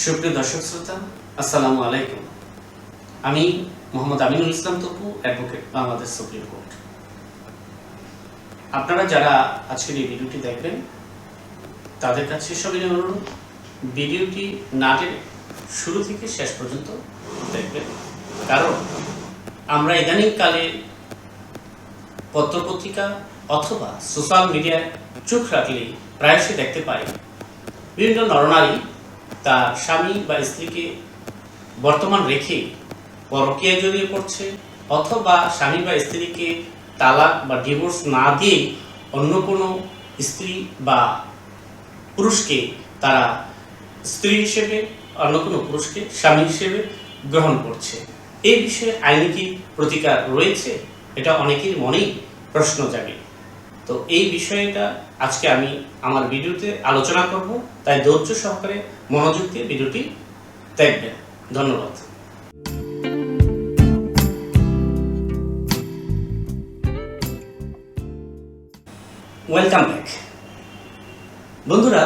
সুপ্রিয় দর্শক শ্রোতা, আসসালামু আলাইকুম। আমি Mohammad Aminul Islam Tapu, advocate Bangladesh supreme court. আপনারা যারা আজকের এই ভিডিওটি দেখবেন, তাদের কাছে সবিনয় অনুরোধ, ভিডিওটি না টেনে শুরু থেকে শেষ পর্যন্ত দেখবেন। কারণ আমরা ইদানিংকালে পত্রপত্রিকা অথবা সোশ্যাল মিডিয়ায় চোখ রাখলেই প্রায়শই দেখতে পাই বিভিন্ন নরনারী তার স্বামী বা স্ত্রীকে বর্তমান রেখে পরকীয়ায় জড়িয়ে পড়ছে, অথবা স্বামী বা স্ত্রীকে তালাক বা ডিভোর্স না দিয়ে অন্য কোনো স্ত্রী বা পুরুষকে তারা স্ত্রী হিসেবে, অন্য কোনো পুরুষকে স্বামী হিসেবে গ্রহণ করছে। এই বিষয়ে আইনি কি প্রতিকার রয়েছে? এটা অনেকের মনেই প্রশ্ন জাগে। তো এই বিষয়টা আজকে আমি আমার ভিডিওতে আলোচনা করব। তাই ধৈর্য সহকারে মনোযোগ দিয়ে ভিডিওটি দেখবেন। ধন্যবাদ। ওয়েলকাম ব্যাক বন্ধুরা,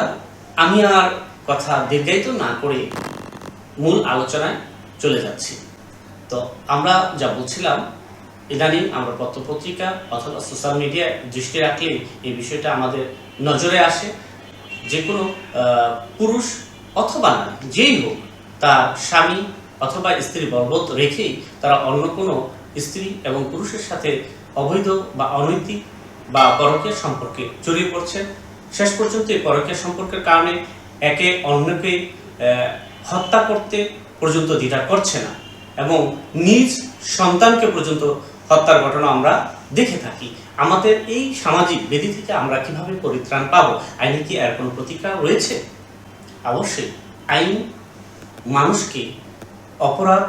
আমি আর কথা দীর্ঘায়িত না করে মূল আলোচনায় চলে যাচ্ছি। তো আমরা যা বলছিলাম ইদানিং আমরা পত্রপত্রিকা অথবা সোশ্যাল মিডিয়ায় দৃষ্টি রাখলে এই বিষয়টা আমাদের নজরে আসে। যে কোনো পুরুষ অথবা যেই হোক, তার স্বামী অথবা স্ত্রী বলবৎ রেখেই তারা অন্য কোনো স্ত্রী এবং পুরুষের সাথে অবৈধ বা অনৈতিক বা পরকীয় সম্পর্কে জড়িয়ে পড়ছে শেষ পর্যন্ত এই পরকীয় সম্পর্কের কারণে একে অন্যকে হত্যা করতে পর্যন্ত দ্বিধা করছে না এবং নিজ সন্তানকে পর্যন্ত হত্যার ঘটনা আমরা দেখে থাকি। আমাদের এই সামাজিক বেদি থেকে আমরা কীভাবে পরিত্রাণ পাবো? আইনে কি এর কোনো প্রতিকার রয়েছে? অবশ্যই, আইন মানুষকে অপরাধ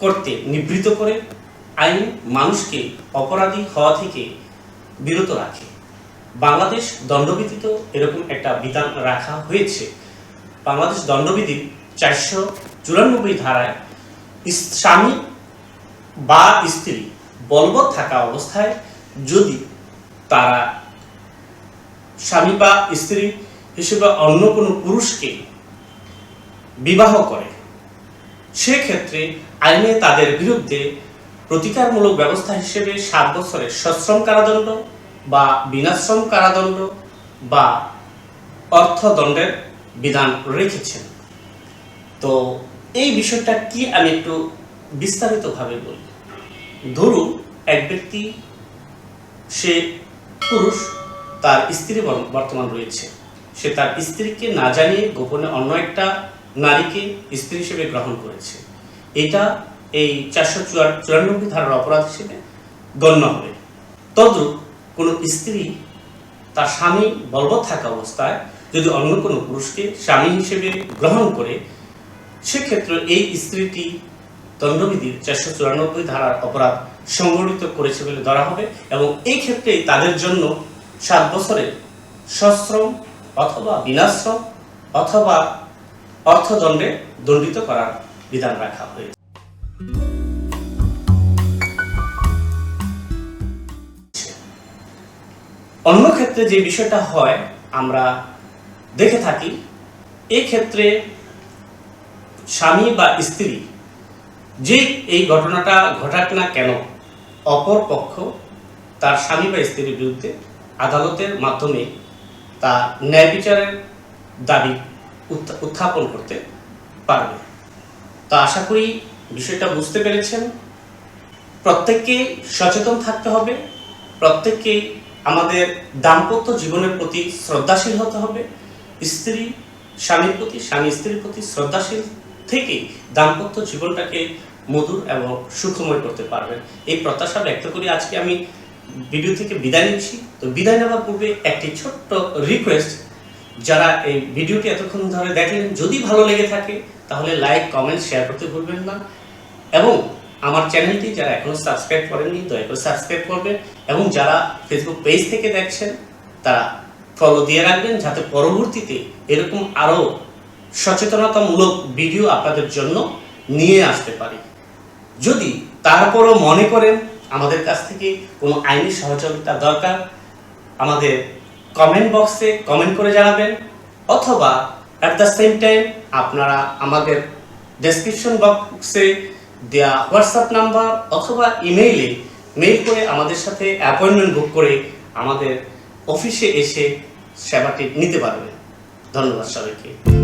করতে নিবৃত করে, আইন মানুষকে অপরাধী হওয়া থেকে বিরত রাখে। বাংলাদেশ দণ্ডবিধিত এরকম একটা বিধান রাখা হয়েছে। বাংলাদেশ দণ্ডবিধির চারশো চুরানব্বই ধারায় স্বামী বা স্ত্রী বলবৎ থাকা অবস্থায় যদি তারা স্বামী বা স্ত্রী হিসেবে অন্য কোনো পুরুষকে বিবাহ করে, সেক্ষেত্রে আইনে তাদের বিরুদ্ধে প্রতিকারমূলক ব্যবস্থা হিসেবে সাত বছরের সশ্রম কারাদণ্ড বা বিনাশ্রম কারাদণ্ড বা অর্থদণ্ডের বিধান রেখেছেন। তো এই বিষয়টা কি আমি একটু বিস্তারিতভাবে বলি। ধরুন, এক ব্যক্তি, সে পুরুষ, তার স্ত্রী বর- বর্তমান রয়েছে। সে তার স্ত্রীকে না জানিয়ে গোপনে অন্য একটা নারীকে স্ত্রী হিসেবে গ্রহণ করেছে। এটা এই চারশো চুরানব্বই ধারার অপরাধ হিসেবে গণ্য হবে। তদ্রূপ কোনো স্ত্রী তার স্বামী বলবৎ থাকা অবস্থায় যদি অন্য কোনো পুরুষকে স্বামী হিসেবে গ্রহণ করে, সেক্ষেত্রে এই স্ত্রীটি দণ্ডবিধির চারশো চুরানব্বই ধারার অপরাধ সংগঠিত করেছে বলে ধরা হবে এবং এই ক্ষেত্রেই তাদের জন্য সাত বছরের সশ্রম অথবা বিনাশ্রম অথবা অর্থদণ্ডে দণ্ডিত করার বিধান রাখা হয়েছে। অন্য ক্ষেত্রে যে বিষয়টা হয়, আমরা দেখে থাকি এই ক্ষেত্রে স্বামী বা স্ত্রী যে এই ঘটনাটা ঘটাক না কেন? অপর পক্ষ তার স্বামী বা স্ত্রীর বিরুদ্ধে আদালতের মাধ্যমে তা ন্যায় বিচারের দাবি উত্থাপন করতে পারবে। তা আশা করি বিষয়টা বুঝতে পেরেছেন। প্রত্যেককে সচেতন থাকতে হবে। প্রত্যেককে আমাদের দাম্পত্য জীবনের প্রতি শ্রদ্ধাশীল হতে হবে। স্ত্রী, স্বামীর প্রতি স্বামী স্ত্রীর প্রতি শ্রদ্ধাশীল থেকে দাম্পত্য জীবনটাকে মধুর এবং সুখময় করতে পারবেন। এই প্রত্যাশা ব্যক্ত করি আজকে আমি ভিডিও থেকে বিদায় নিচ্ছি। তো বিদায় নেওয়ার পূর্বে একটি ছোট্ট রিকোয়েস্ট যারা এই ভিডিওটি এতক্ষণ ধরে দেখলেন, যদি ভালো লেগে থাকে, তাহলে লাইক কমেন্ট শেয়ার করতে ভুলবেন না। এবং আমার চ্যানেলটি যারা এখনও সাবস্ক্রাইব করেননি, দয়া করে সাবস্ক্রাইব করবেন। এবং যারা ফেসবুক পেজ থেকে দেখছেন, তারা ফলো দিয়ে রাখবেন, যাতে পরবর্তীতে এরকম আরও সচেতনতামূলক ভিডিও আপনাদের জন্য নিয়ে আসতে পারি। যদি তারপরও মনে করেন আমাদের কাছ থেকে কোনো আইনি সহযোগিতা দরকার, আমাদের কমেন্ট বক্সে কমেন্ট করে জানাবেন, অথবা অ্যাট দ্য সেম টাইম আপনারা আমাদের ডেসক্রিপশন বক্সে দেওয়া হোয়াটসঅ্যাপ নাম্বার অথবা ইমেইলে মেইল করে আমাদের সাথে অ্যাপয়েন্টমেন্ট বুক করে আমাদের অফিসে এসে সেবাটি নিতে পারবেন। ধন্যবাদ সবাইকে।